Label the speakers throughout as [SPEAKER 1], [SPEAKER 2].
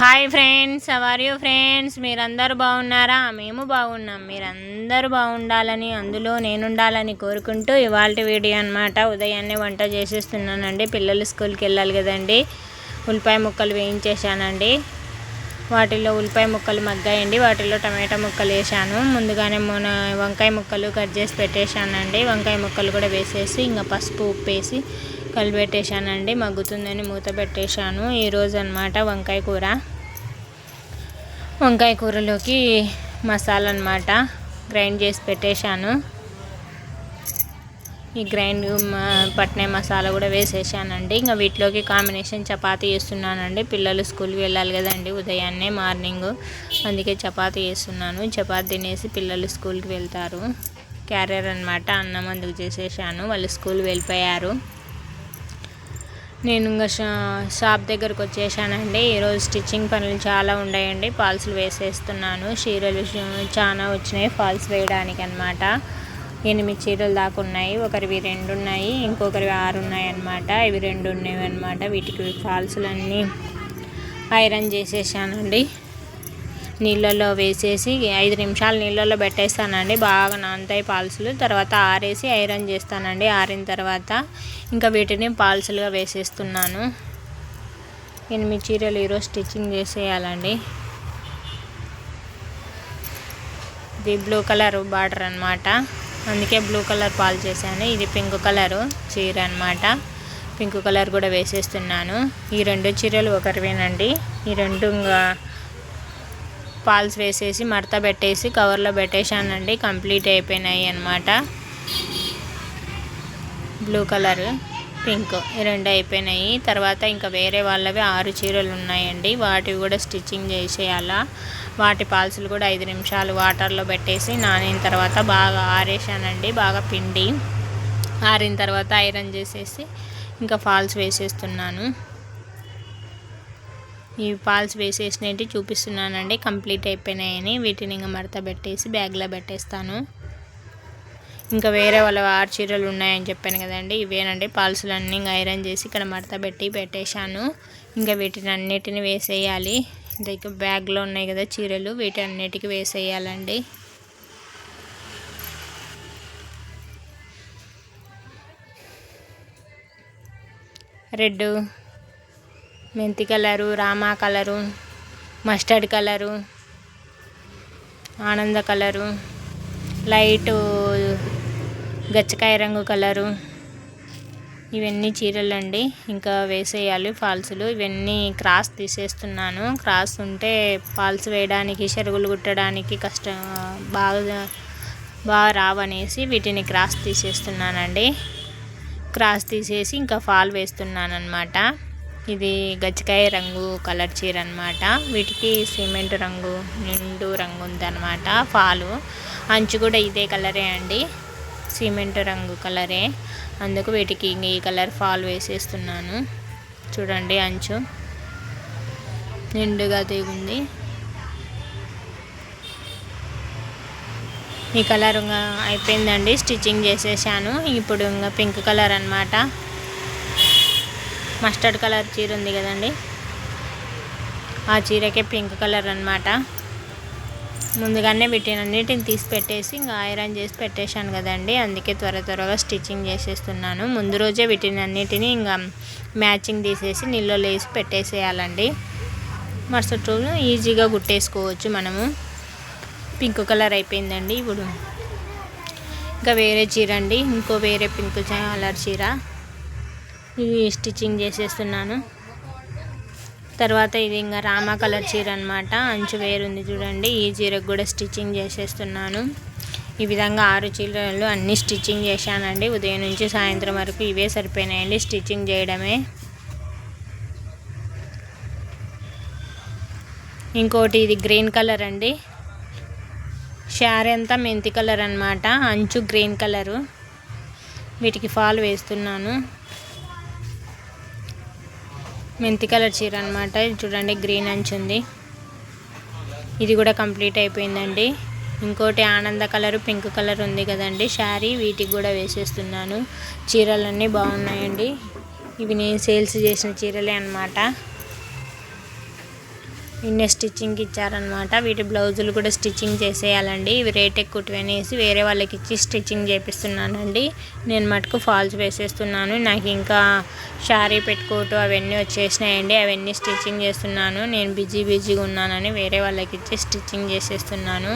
[SPEAKER 1] Hi friends how are you friends మీరందరూ బాగున్నారా? మేము బాగున్నాం. మీరందరూ బాగుండాలని అందులో నేనుండాలని కోరుకుంటూ ఇవాళ వీడియో అనమాట ఉదయాన్నే వంట చేసేస్తున్నానండి. పిల్లలు స్కూల్కి వెళ్ళాలి కదండి. ఉల్లిపాయ ముక్కలు వేయించేసానండి వాటిలో ఉల్లిపాయ ముక్కలు మగ్గాయండి. వాటిలో టమాటా ముక్కలు వేసాను ముందుగానే మొన్న వంకాయ ముక్కలు కట్ చేసి పెట్టేశానండి. వంకాయ ముక్కలు కూడా వేసేసి ఇంకా పసుపు ఉప్పు వేసి కలిపెట్టేశానండి మగ్గుతుందని మూత పెట్టేశాను. ఈరోజు అనమాట వంకాయ కూర. వంకాయ కూరలోకి మసాలా అనమాట గ్రైండ్ చేసి పెట్టేశాను. ఈ గ్రైండ్ పట్నే మసాలా కూడా వేసేసానండి ఇంకా వీటిలోకి కాంబినేషన్ చపాతీ చేస్తున్నానండి. పిల్లలు స్కూల్కి వెళ్ళాలి కదండి ఉదయాన్నే మార్నింగ్. అందుకే చపాతీ చేస్తున్నాను. చపాతీ తినేసి పిల్లలు స్కూల్కి వెళ్తారు. క్యారియర్ అనమాట అన్నం అందుకు చేసేసాను వాళ్ళు స్కూల్ వెళ్ళిపోయారు. నేను ఇంకా షాప్ దగ్గరకు వచ్చేసానండి. ఈరోజు స్టిచ్చింగ్ పనులు చాలా ఉన్నాయండి. ఫాల్స్లు వేసేస్తున్నాను. చీరలు చాలా వచ్చినాయి ఫాల్స్ వేయడానికి అనమాట ఎనిమిది చీరలు దాకా ఉన్నాయి. ఒకరివి రెండు ఉన్నాయి. ఇంకొకరివి ఆరు ఉన్నాయి అనమాట ఇవి రెండు ఉన్నాయి అనమాట వీటికి ఫాల్స్లన్నీ ఐరన్ చేసేసానండి. నీళ్ళల్లో వేసేసి ఐదు నిమిషాలు నీళ్ళల్లో పెట్టేస్తానండి. బాగా నానతాయి పాల్సులు. తర్వాత ఆరేసి ఐరన్ చేస్తానండి. ఆరిన తర్వాత ఇంకా వీటిని పాల్సులుగా వేసేస్తున్నాను. ఎనిమిది చీరలు ఈరోజు స్టిచ్చింగ్ చేసేయాలండి. ఇది బ్లూ కలర్ బార్డర్ అనమాట అందుకే బ్లూ కలర్ పాలు చేశాను. ఇది పింక్ కలరు చీర అనమాట పింక్ కలర్ కూడా వేసేస్తున్నాను. ఈ రెండు చీరలు ఒకరివేనండి. ఈ రెండు ఇంకా పాల్స్ వేసేసి మడత పెట్టేసి కవర్లో పెట్టేశానండి. కంప్లీట్ అయిపోయినాయి అనమాట బ్లూ కలర్ పింక్ ఈ రెండు అయిపోయినాయి. తర్వాత ఇంకా వేరే వాళ్ళవి ఆరు చీరలు ఉన్నాయండి. వాటివి కూడా స్టిచ్చింగ్ చేసేయాలా. వాటి పాల్సులు కూడా ఐదు నిమిషాలు వాటర్లో పెట్టేసి నానిన తర్వాత బాగా ఆరేసానండి బాగా పిండి. ఆరిన తర్వాత ఐరన్ చేసేసి ఇంకా ఫాల్స్ వేసేస్తున్నాను. ఈ పాల్స్ వేసేసినవి చూపిస్తున్నానండి. కంప్లీట్ అయిపోయినాయని వీటిని ఇంకా మడత పెట్టేసి బ్యాగ్లో పెట్టేస్తాను. ఇంకా వేరే వాళ్ళ ఆరు చీరలు ఉన్నాయని చెప్పాను కదండి. ఇవేనండి పాల్సులన్నీ ఇంకా ఐరన్ చేసి ఇక్కడ మడత పెట్టి పెట్టేశాను. ఇంకా వీటిని అన్నిటిని వేసేయాలి. ఇంకా బ్యాగ్లో ఉన్నాయి కదా చీరలు వీటన్నిటికి వేసేయాలండి. రెడ్ మెంతి colour Rama colour mustard colour ఆనంద కలరు లైటు గచ్చకాయ రంగు కలరు. ఇవన్నీ చీరలు అండి ఇంకా వేసేయాలి ఫాల్స్లు. ఇవన్నీ క్రాస్ తీసేస్తున్నాను. క్రాస్ ఉంటే ఫాల్స్ వేయడానికి చెరుగులు కుట్టడానికి కష్టం బాగా బాగా రావనేసి వీటిని క్రాస్ తీసేస్తున్నానండి. క్రాస్ తీసేసి ఇంకా ఫాల్ వేస్తున్నాను అనమాట ఇది గచ్చకాయ రంగు కలర్ చీర అనమాట వీటికి సిమెంట్ రంగు నిండు రంగు ఉందన్నమాట. ఫాలు అంచు కూడా ఇదే కలరే అండి. సిమెంట్ రంగు కలరే. అందుకు వీటికి ఈ కలర్ ఫాల్ వేసేస్తున్నాను. చూడండి అంచు. నిండుగా దిగుంది ఈ కలర్ అయిపోయిందండి. స్టిచ్చింగ్ చేసేసాను. ఇప్పుడు ఇంకా పింక్ కలర్ అనమాట మస్టర్డ్ కలర్ చీర ఉంది కదండి. ఆ చీరకే పింక్ కలర్ అనమాట ముందుగానే వీటినన్నిటిని తీసి పెట్టేసి ఇంకా ఐరన్ చేసి పెట్టేశాను కదండి. అందుకే త్వర త్వరగా స్టిచ్చింగ్ చేసేస్తున్నాను. ముందు రోజే వీటినన్నిటిని ఇంకా మ్యాచింగ్ తీసేసి నీళ్ళలో వేసి పెట్టేసేయాలండి. మరుసటి రోజు ఈజీగా గుట్టేసుకోవచ్చు మనము. పింక్ కలర్ అయిపోయిందండి ఇప్పుడు. ఇంకా వేరే చీర అండి. ఇంకో వేరే పింక్ కలర్ చీర. ఇవి స్టిచ్చింగ్ చేసేస్తున్నాను. తర్వాత ఇది ఇంకా రామా కలర్ చీర అనమాట అంచు వేరుంది చూడండి. ఈ చీరకు కూడా స్టిచ్చింగ్ చేసేస్తున్నాను. ఈ విధంగా ఆరు చీరలు అన్నీ స్టిచ్చింగ్ చేశానండి. ఉదయం నుంచి సాయంత్రం వరకు ఇవే సరిపోయినాయండి స్టిచ్చింగ్ చేయడమే. ఇంకోటి ఇది గ్రీన్ కలర్ అండి. షారీ అంతా మెంతి కలర్ అనమాట అంచు గ్రీన్ కలరు. వీటికి ఫాల్ వేస్తున్నాను. మెంతి కలర్ చీర అనమాట చూడండి గ్రీన్ అంచు ఉంది. ఇది కూడా కంప్లీట్ అయిపోయిందండి. ఇంకోటి ఆనంద కలర్ పింక్ కలర్ ఉంది కదండి. శారీ వీటికి కూడా వేసేస్తున్నాను. చీరలన్నీ బాగున్నాయండి. ఇవి నేను సేల్స్ చేసిన చీరలే అనమాట నిన్నే స్టిచ్చింగ్ ఇచ్చారనమాట వీటి బ్లౌజులు కూడా స్టిచ్చింగ్ చేసేయాలండి. ఇవి రేట్ ఎక్కువ అనేసి వేరే వాళ్ళకి ఇచ్చి స్టిచ్చింగ్ చేపిస్తున్నానండి. నేను మటుకు ఫాల్స్ వేసేస్తున్నాను. నాకు ఇంకా శారీ పెట్టుకోటు అవన్నీ వచ్చేసినాయండి. అవన్నీ స్టిచ్చింగ్ చేస్తున్నాను. నేను బిజీ బిజీగా ఉన్నానని వేరే వాళ్ళకి ఇచ్చి స్టిచ్చింగ్ చేసేస్తున్నాను.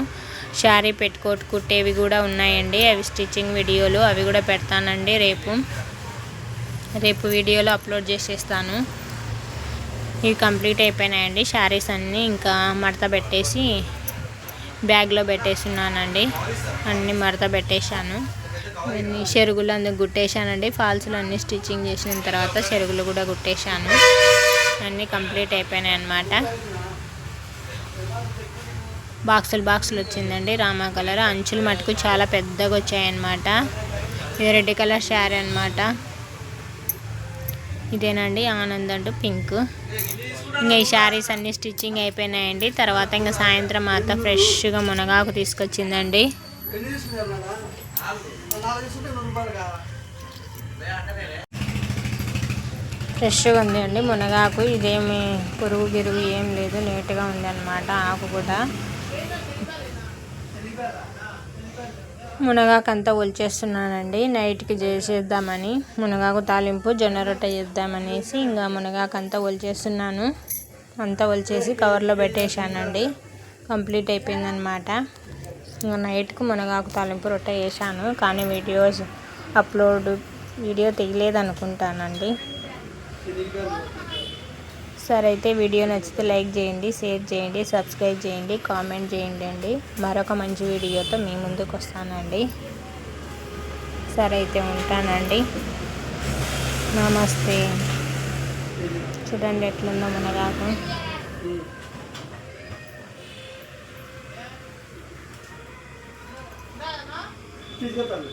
[SPEAKER 1] శారీ పెట్టుకోట్ కుట్టేవి కూడా ఉన్నాయండి. అవి స్టిచ్చింగ్ వీడియోలు అవి కూడా పెడతానండి. రేపు రేపు వీడియోలో అప్లోడ్ చేసేస్తాను. ఇవి కంప్లీట్ అయిపోయినాయండి. శారీస్ అన్నీ ఇంకా మడత పెట్టేసి బ్యాగ్లో పెట్టేస్తున్నానండి. అన్నీ మడత పెట్టేశాను. అన్ని చెరుగులు అందుకు గుట్టేశానండి. ఫాల్స్లు అన్నీ స్టిచ్చింగ్ చేసిన తర్వాత చెరుగులు కూడా గుట్టేశాను. అన్నీ కంప్లీట్ అయిపోయినాయి అన్నమాట బాక్సులు బాక్సులు వచ్చిందండి. రామా కలర్. అంచులు మటుకు చాలా పెద్దగా వచ్చాయన్నమాట. ఇది రెడ్ కలర్ శారీ అనమాట ఇదేనండి ఆనంద్ అంటూ పింక్. ఇంకా ఈ శారీస్ అన్ని స్టిచ్చింగ్ అయిపోయినాయండి. తర్వాత ఇంకా సాయంత్రం మాత ఫ్రెష్గా మునగాకు తీసుకొచ్చిందండి. ఫ్రెష్గా ఉంది అండి మునగాకు. ఇదేమి పురుగు గిరుగు ఏం లేదు. నీట్గా ఉంది అనమాట ఆకు కూడా. మునగాకు అంతా ఒలిచేస్తున్నానండి. నైట్కి చేసేద్దామని మునగాకు తాలింపు జొన్న రొట్టె చేద్దామనేసి ఇంకా మునగాకు అంతా ఒలిచేస్తున్నాను. అంతా ఒలిచేసి కవర్లో పెట్టేశానండి. కంప్లీట్ అయిపోయిందనమాట. ఇంకా నైట్కు మునగాకు తాలింపు రొట్టె వేసాను కానీ వీడియోస్ అప్లోడ్ వీడియో తీయలేదు అనుకుంటానండి సరే అయితే వీడియో నచ్చితే లైక్ చేయండి షేర్ చేయండి సబ్స్క్రైబ్ చేయండి కామెంట్ చేయండి అండి. మరొక మంచి వీడియోతో మీ ముందుకు వస్తానండి. సరే అయితే ఉంటానండి. నమస్తే. చూడండి ఎట్లుందో మునగాకు
[SPEAKER 2] తీసుకెళ్తాను.